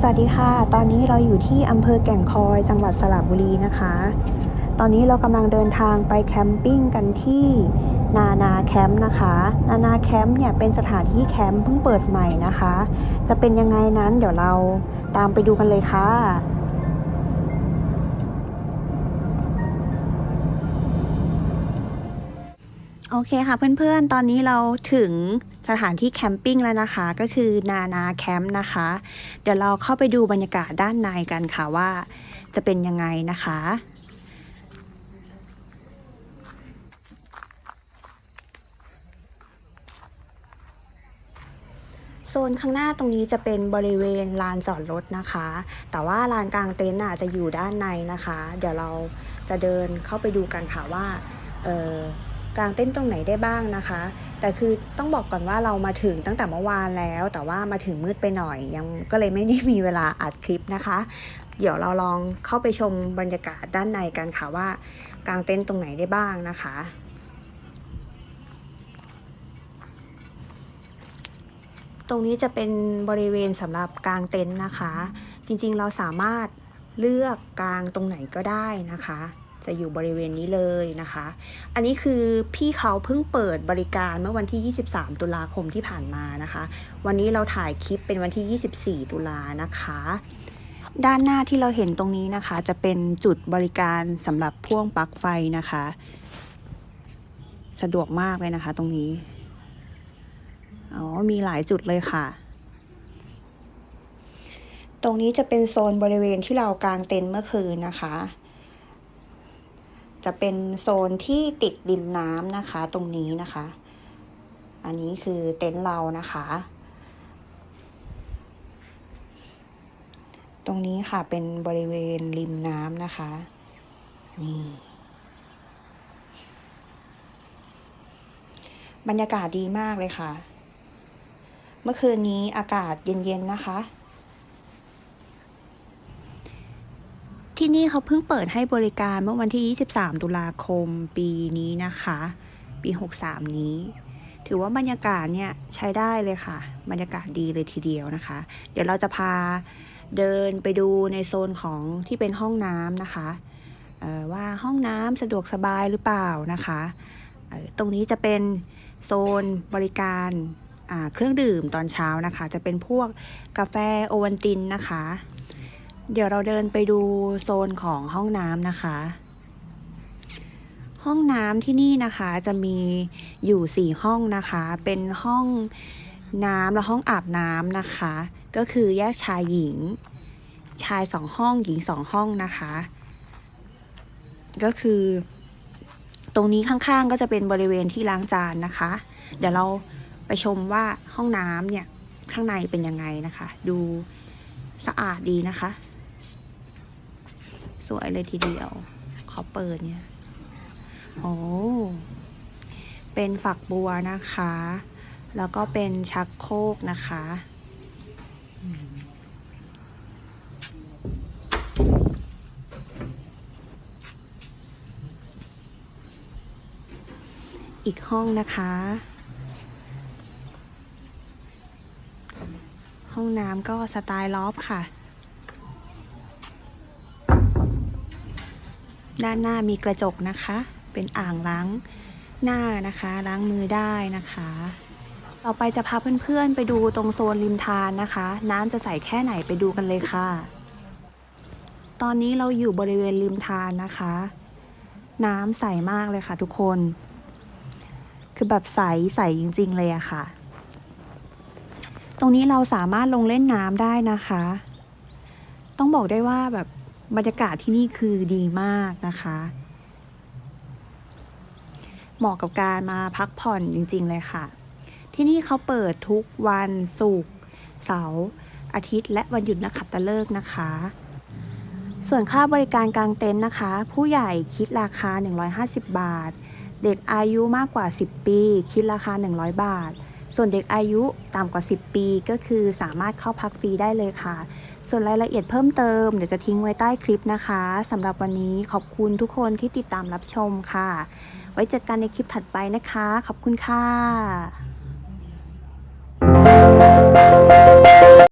สวัสดีค่ะ ตอนนี้เราอยู่ที่อำเภอแก่งคอย จังหวัดสระบุรีนะคะ ตอนนี้เรากำลังเดินทางไปแคมปิ้งกันที่นานาแคมป์นะคะ นานาแคมป์เนี่ยเป็นสถานที่แคมป์เพิ่งเปิดใหม่นะคะ จะเป็นยังไงนั้นเดี๋ยวเราตามไปดูกันเลยค่ะโอเคค่ะเพื่อนๆ ตอนนี้เราถึง สถานที่แคมปิ้งแล้วนะคะ ก็คือนานาแคมป์นะคะ เดี๋ยวเราเข้าไปดูบรรยากาศด้านในกันค่ะว่าจะเป็นยังไงนะคะโซนข้างหน้าตรงนี้จะเป็นบริเวณลานจอดรถนะคะ แต่ว่าลานกลางเต็นท์น่ะจะอยู่ด้านในนะคะ เดี๋ยวเราจะเดินเข้าไปดูกันค่ะว่า เออ กลางเต็นตรงไหนได้บ้างนะคะ แต่คือต้องบอกก่อนว่าเรามาถึงตั้งแต่เมื่อวานแล้ว แต่ว่ามาถึงมืดไปหน่อยยังก็เลยไม่ได้มีเวลาอัดคลิปนะคะ เดี๋ยวเราลองเข้าไปชมบรรยากาศด้านในกันค่ะว่ากลางเต็นตรงไหนได้บ้างนะคะตรงนี้จะเป็นบริเวณสำหรับกางเต็นท์นะคะ จริงๆเราสามารถเลือกกางตรงไหนก็ได้นะคะ จะอยู่บริเวณนี้เลยนะคะ อันนี้คือพี่เขาเพิ่งเปิดบริการเมื่อวันที่ 23 ตุลาคมที่ผ่านมานะคะ วันนี้เราถ่ายคลิปเป็นวันที่ 24 ตุลานะคะ ด้านหน้าที่เราเห็นตรงนี้นะคะ จะเป็นจุดบริการสำหรับพ่วงปลั๊กไฟนะคะ สะดวกมากเลยนะคะ ตรงนี้ อ๋อ มีหลายจุดเลยค่ะตรงนี้จะเป็นโซนบริเวณที่เรากางเต็นท์เมื่อคืนนะคะ จะเป็นโซนที่ติดริมน้ำนะคะ ตรงนี้นะคะ อันนี้คือเต็นท์เรานะคะ ตรงนี้ค่ะเป็นบริเวณริมน้ำนะคะ นี่บรรยากาศดีมากเลยค่ะ เมื่อคืนนี้อากาศเย็นๆนะคะ ที่นี่เขาเพิ่งเปิดให้บริการเมื่อวันที่ 23 ตุลาคมปีนี้นะคะ ปี 63 นี้ ถือว่าบรรยากาศเนี่ยใช้ได้เลยค่ะ บรรยากาศดีเลยทีเดียวนะคะ เดี๋ยวเราจะพาเดินไปดูในโซนของที่เป็นห้องน้ำนะคะเอ่อว่าห้องน้ำสะดวกสบายหรือเปล่านะคะเอ่อตรงนี้จะเป็นโซนบริการเครื่องดื่มตอนเช้านะคะ จะเป็นพวกกาแฟโอวัลตินนะคะ เดี๋ยวเราเดินไปดูโซนของห้องน้ำนะคะ ห้องน้ำที่นี่นะคะจะมีอยู่4ห้องนะคะ เป็นห้องน้ำและห้องอาบน้ำนะคะ ก็คือแยกชายหญิง ชาย2ห้องหญิง2ห้องนะคะ ก็คือ ตรงนี้ข้างๆก็จะเป็นบริเวณที่ล้างจานนะคะ เดี๋ยวเราไปชมว่าห้องน้ำเนี่ยข้างในเป็นยังไงนะคะ ดูสะอาดดีนะคะ สวยเลยทีเดียว ขอเปิดเนี่ย โอ้ เป็นฝักบัวนะคะ แล้วก็เป็นชักโครกนะคะอีกห้องนะคะ ห้องน้ำก็สไตล์ลอฟค่ะ ด้านหน้ามีกระจกนะคะ เป็นอ่างล้างหน้านะคะ ล้างมือได้นะคะ ต่อไปจะพาเพื่อนๆ ไปดูตรงโซนริมทานนะคะ น้ำจะใสแค่ไหนไปดูกันเลยค่ะ ตอนนี้เราอยู่บริเวณริมทานนะคะ น้ำใสมากเลยค่ะทุกคน คือแบบใสใสจริง ๆ เลยอะค่ะ ตรงนี้เราสามารถลงเล่นน้ำได้นะคะ ต้องบอกได้ว่าแบบ บรรยากาศที่นี่คือดีมากนะคะ เหมาะกับการมาพักผ่อนจริง ๆ เลยค่ะ ที่นี่เขาเปิดทุกวันศุกร์เสาร์อาทิตย์และวันหยุดนักขัตฤกษ์นะคะ ส่วนค่าบริการกลางเต็นท์นะคะ ผู้ใหญ่คิดราคา 150 บาท เด็กอายุมากกว่า 10 ปี คิดราคา 100 บาท ส่วนเด็กอายุต่ำกว่า 10 ปีก็คือสามารถเข้าพักฟรีได้เลยค่ะ ส่วนรายละเอียดเพิ่มเติมเดี๋ยวจะทิ้งไว้ใต้คลิปนะคะสำหรับวันนี้ขอบคุณทุกคนที่ติดตามรับชมค่ะ ไว้เจอกันในคลิปถัดไปนะคะ ขอบคุณค่ะ